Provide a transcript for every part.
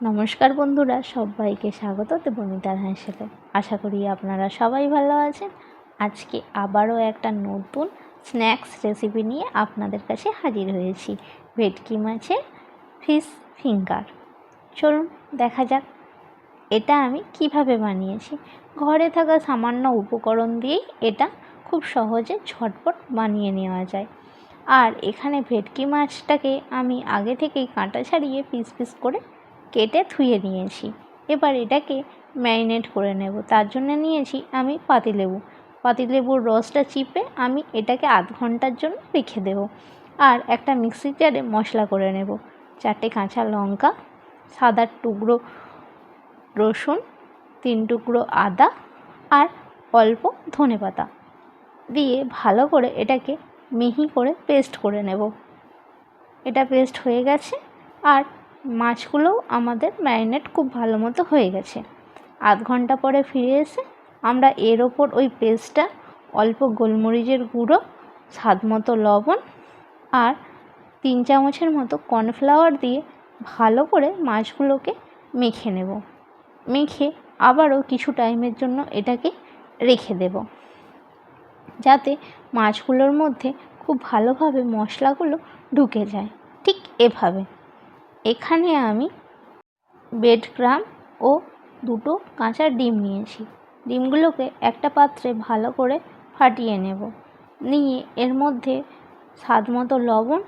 নমস্কার বন্ধুরা, সবাইকে স্বাগত দেবমিতার হাঁসেলে আশা করি আপনারা সবাই ভালো আছেন। আজকে আবারও একটা নতুন স্ন্যাক্স রেসিপি নিয়ে আপনাদের কাছে হাজির হয়েছি। ভেটকি মাছের ফিশ ফিঙ্গার চলুন দেখা যাক এটা আমি কীভাবে বানিয়েছি। ঘরে থাকা সামান্য উপকরণ দিয়েই এটা খুব সহজে ঝটপট বানিয়ে নেওয়া যায়। আর এখানে ভেটকি মাছটাকে আমি আগে থেকেই কাঁটা ছাড়িয়ে পিস পিস করে কেটে ধুয়ে নিয়েছি। এবার এটাকে ম্যারিনেট করে নেব। তার জন্য নিয়েছি আমি পাতিলেবু। পাতিলেবুর রসটা চিপে আমি এটাকে আধ ঘণ্টার জন্য রেখে দেব। আর একটা মিক্সি জারে মশলা করে নেব। চারটে কাঁচা লঙ্কা সাদার টুকরো রসুন, তিন টুকরো আদা আর অল্প ধনে পাতা। দিয়ে ভালো করে এটাকে মিহি করে পেস্ট করে নেব। এটা পেস্ট হয়ে গেছে। আর মাছগুলোও আমাদের ম্যারিনেট খুব ভালো মতো হয়ে গেছে। আধ ঘণ্টা পরে ফিরে এসে আমরা এর ওপর ওই পেস্টটা, অল্প গোলমরিচের গুঁড়ো, স্বাদ মতো লবণ আর তিন চামচের মতো কর্নফ্লাওয়ার দিয়ে ভালো করে মাছগুলোকে মেখে নেব। মেখে আবারও কিছু টাইমের জন্য এটাকে রেখে দেব। যাতে মাছগুলোর মধ্যে খুব ভালোভাবে মশলাগুলো ঢুকে যায়। ঠিক এভাবে। এখানে আমি বেড ক্রাম ও দুটো কাঁচা ডিম নিয়েছি। ডিমগুলোকে একটা পাত্রে ভালো করে ফাটিয়ে নেব। নিয়ে এর মধ্যে স্বাদ মতো লবণ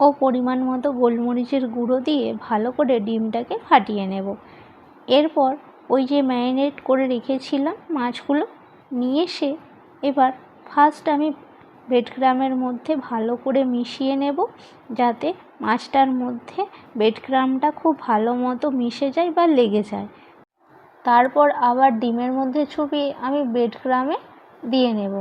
ও পরিমাণ মতো গোলমরিচের গুঁড়ো দিয়ে ভালো করে ডিমটাকে ফাটিয়ে নেব। এরপর ওই যে ম্যারিনেট করে রেখেছিলাম মাছগুলো, নিয়ে এসে এবার ফার্স্ট আমি ব্রেড ক্রামের মধ্যে ভালো করে মিশিয়ে নেব যাতে মাছটার মধ্যে ব্রেড ক্রামটা খুব ভালো মতো মিশে যায় বা লেগে যায়। তারপর আবার ডিমের মধ্যে চুপিয়ে আমি ব্রেড ক্রামে দিয়ে নেব।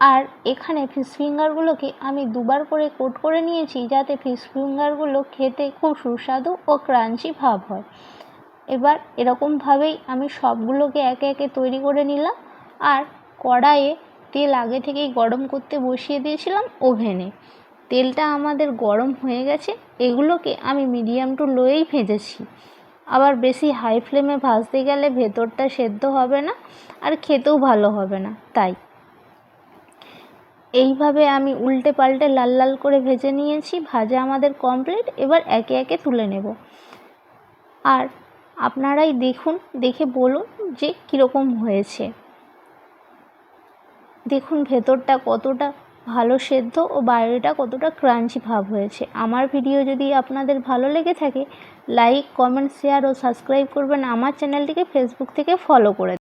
আর এখানে ফিশ ফিঙ্গারগুলোকে আমি দুবার করে কোট করে নিয়েছি যাতে ফিশ ফিঙ্গারগুলো খেতে খুব সুস্বাদু ও ক্রাঞ্চি ভাব হয়। এবার এরকমভাবেই আমি সবগুলোকে একে একে তৈরি করে নিলাম। আর কড়াইয়ে তেল আগে থেকেই গরম করতে বসিয়ে দিয়েছিলাম ওভেনে। তেলটা আমাদের গরম হয়ে গেছে, এগুলোকে আমি মিডিয়াম টু লোয়েই ভেজেছি। আবার বেশি হাই ফ্লেমে ভাজতে গেলে ভেতরটা সেদ্ধ হবে না আর খেতেও ভালো হবে না, তাই। এইভাবে আমি উল্টে পাল্টে লাল লাল করে ভেজে নিয়েছি, ভাজা আমাদের কমপ্লিট এবার একে একে তুলে নেব। আর আপনারাই দেখুন, দেখে বলুন যে কীরকম হয়েছে। দেখুন ভেতরটা কতটা ভালো সেদ্ধ ও বাইরেটা কতটা ক্রাঞ্চি ভাব হয়েছে। আমার ভিডিও যদি আপনাদের ভালো লেগে থাকে লাইক কমেন্ট শেয়ার ও সাবস্ক্রাইব করবেন আমার চ্যানেলটিকে ফেসবুক থেকে ফলো করে